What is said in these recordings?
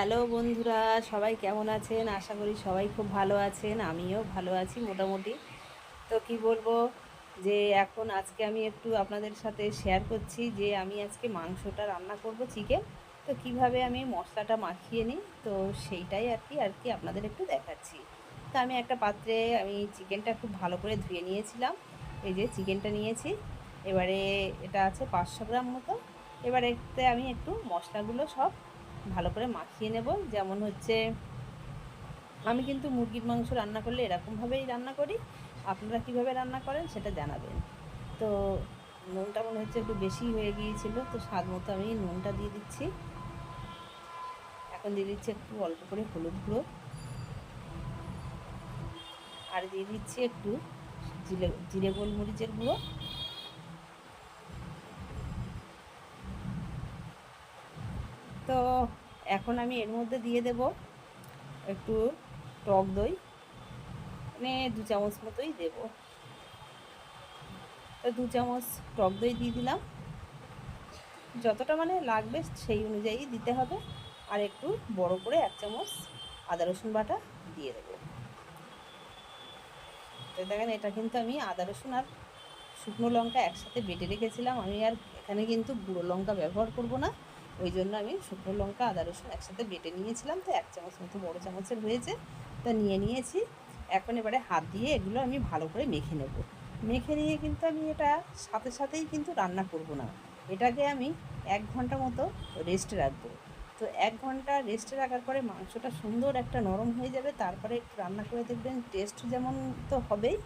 Hello বন্ধুরা, সবাই কেমন আছেন? আশা করি সবাই খুব ভালো আছেন, আমিও ভালো আছি মোটামুটি। তো কি বলব, যে এখন আজকে আমি একটু আপনাদের সাথে শেয়ার করছি যে আমি আজকে মাংসটা রান্না করব চিকেন তো কীভাবে আমি মশলাটা মাখিয়ে নিই, তো সেইটাই আর কি আর কি আপনাদের একটু দেখাচ্ছি। তো আমি একটা পাত্রে আমি চিকেনটা খুব ভালো করে ধুয়ে নিয়েছিলাম। এই যে চিকেনটা নিয়েছি। এবারে এটা আছে পাঁচশো গ্রাম মতো। এবার আমি একটু মশলাগুলো সব ভালো করে মাখিয়ে নেব। যেমন হচ্ছে, আমি কিন্তু মুরগির মাংস রান্না করলে এরকমভাবেই রান্না করি। আপনারা কীভাবে রান্না করেন সেটা জানাবেন। তো নুনটা মনে হচ্ছে একটু বেশি হয়ে গিয়েছিল, তো স্বাদ মতো আমি নুনটা দিয়ে দিচ্ছি। এখন দিয়ে দিচ্ছি একটু অল্প করে হলুদ গুঁড়ো। আর দিয়ে দিচ্ছি একটু জিরে জিরে গোলমরিচের গুঁড়ো। তো এখন আমি এর মধ্যে দিয়ে দেব একটু টক দই। মানে দু চামচ মতোই দেব। তো দু চামচ টক দই দিয়ে দিলাম। যতটা মানে লাগবে সেই অনুযায়ী দিতে হবে। আর একটু বড় করে এক চামচ আদা রসুন বাটা দিয়ে দেবো। তো দেখেন, এটা কিন্তু আমি আদা রসুন আর শুকনো লঙ্কা একসাথে বেটে রেখেছিলাম। আমি আর এখানে কিন্তু গুঁড়ো লঙ্কা ব্যবহার করব না। ওই জন্য আমি শুকনো লঙ্কা, আদা রসুন একসাথে বেটে নিয়েছিলাম, তো এক চামচ মতো বড়ো চামচের হয়েছে, তা নিয়ে নিয়েছি। এখন এবারে হাত দিয়ে এগুলো আমি ভালো করে মেখে নেব। মেখে নিয়ে কিন্তু আমি এটা সাথে সাথেই কিন্তু রান্না করব না। এটাকে আমি এক ঘণ্টা মতো রেস্টে রাখব। তো এক ঘণ্টা রেস্টে রাখার পরে মাংসটা সুন্দর একটা নরম হয়ে যাবে, তারপরে একটু রান্না করে দেখবেন টেস্ট যেমন তো হবেই,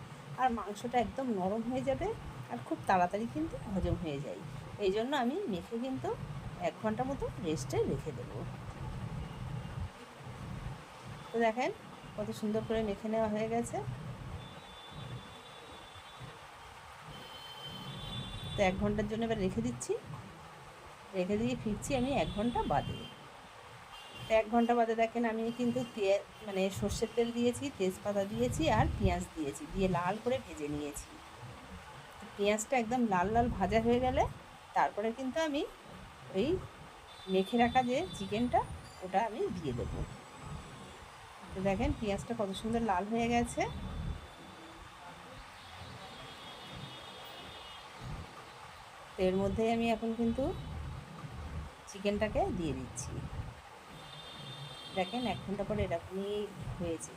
আর মাংসটা একদম নরম হয়ে যাবে, আর খুব তাড়াতাড়ি কিন্তু হজম হয়ে যায়। এই জন্য আমি মেখে কিন্তু এক ঘণ্টা মতো রেস্টে রেখে দেব। তো দেখেন, কত সুন্দর করে মেখে নেওয়া হয়ে গেছে। তো এক ঘণ্টার জন্য এবার রেখে দিচ্ছি। রেখে দিয়ে ফিরছি আমি এক ঘণ্টা বাদে। এক ঘণ্টা বাদে দেখেন, আমি কিন্তু মানে সর্ষের তেল দিয়েছি, তেজপাতা দিয়েছি আর পেঁয়াজ দিয়েছি, দিয়ে লাল করে ভেজে নিয়েছি। পেঁয়াজটা একদম লাল লাল ভাজা হয়ে গেলে, তারপরে কিন্তু আমি ওই মেখে রাখা যে চিকেনটা, ওটা আমি দিয়ে দেবো। তো দেখেন, পেঁয়াজটা কত সুন্দর লাল হয়ে গেছে। এর মধ্যেই আমি এখন কিন্তু চিকেনটাকে দিয়ে দিচ্ছি। দেখেন, এক ঘণ্টা পরে এরকমই হয়েছে।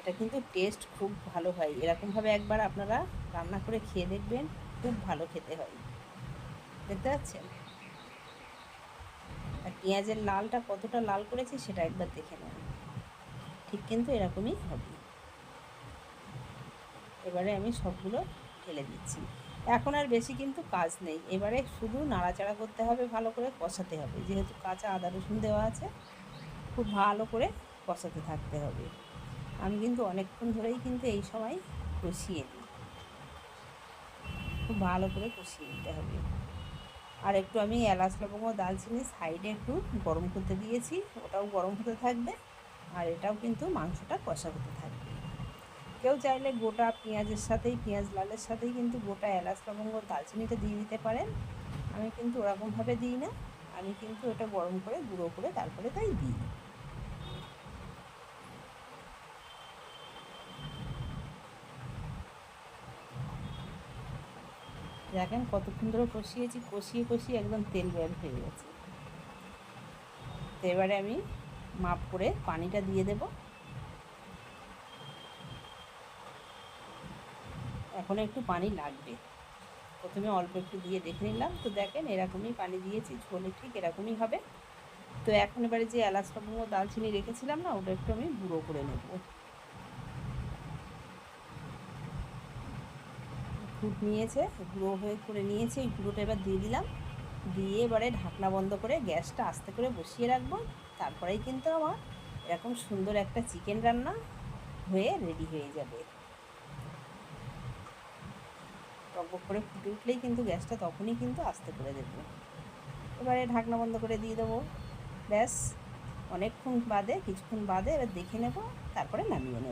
এটা কিন্তু টেস্ট খুব ভালো হয়। এরকমভাবে একবার আপনারা রান্না করে খেয়ে দেখবেন, খুব ভালো খেতে হয়। দেখতে পাচ্ছেন? পেঁয়াজের লালটা কতটা লাল করেছি সেটা একবার দেখে নেন ঠিক কিন্তু এরকমই হবে। এবারে আমি সবগুলো ঢেলে দিচ্ছি। এখন আর বেশি কিন্তু কাজ নেই। এবারে শুধু নাড়াচাড়া করতে হবে, ভালো করে কষাতে হবে। যেহেতু কাঁচা আদা রসুন দেওয়া আছে, খুব ভালো করে কষাতে থাকতে হবে। আমি কিন্তু অনেকক্ষণ ধরেই কিন্তু এই সময় কষিয়ে দিই খুব ভালো করে কষিয়ে দিতে হবে। আর একটু আমি এলাচ, লবঙ্গ দালচিনি সাইডে একটু গরম করতে দিয়েছি। ওটাও গরম হতে থাকবে আর এটাও কিন্তু মাংসটা কষা হতে থাকবে। কেউ চাইলে গোটা পেঁয়াজের সাথেই, পেঁয়াজ লালের সাথেই কিন্তু গোটা এলাচ, লবঙ্গ দালচিনিটা দিয়ে দিতে পারেন। আমি কিন্তু ওরকমভাবে দিই না। আমি কিন্তু ওটা গরম করে, গুঁড়ো করে তারপরে তাই দিই। দেখেন কতক্ষণ ধরে কষিয়েছি, কষিয়ে কষিয়ে একদম তেল বের হয়ে গেছে। তো এবারে আমি মাপ করে পানিটা দিয়ে দেব। এখন একটু পানি লাগবে। প্রথমে অল্প একটু দিয়ে দেখে নিলাম। তো দেখেন এরকমই পানি দিয়েছি, ঝোলে ঠিক এরকমই হবে। তো এখন এবারে যে এলাচ লবঙ্গ দালচিনি রেখেছিলাম না, ওটা একটু আমি গুঁড়ো করে নেব। ফুট নিয়েছে, গুঁড়ো হয়ে করে নিয়েছে, এই গুঁড়োটা এবার দিয়ে দিলাম। দিয়ে এবারে ঢাকনা বন্ধ করে গ্যাসটা আস্তে করে বসিয়ে রাখব। তারপরেই কিন্তু আমার এরকম সুন্দর একটা চিকেন রান্না হয়ে রেডি হয়ে যাবে। টকবক করে ফুটে উঠলেই কিন্তু গ্যাসটা তখনই কিন্তু আস্তে করে দেবো। এবারে ঢাকনা বন্ধ করে দিয়ে দেবো। ব্যাস, অনেকক্ষণ বাদে, কিছুক্ষণ বাদে এবার দেখে নেব, তারপরে নামিয়ে নেব।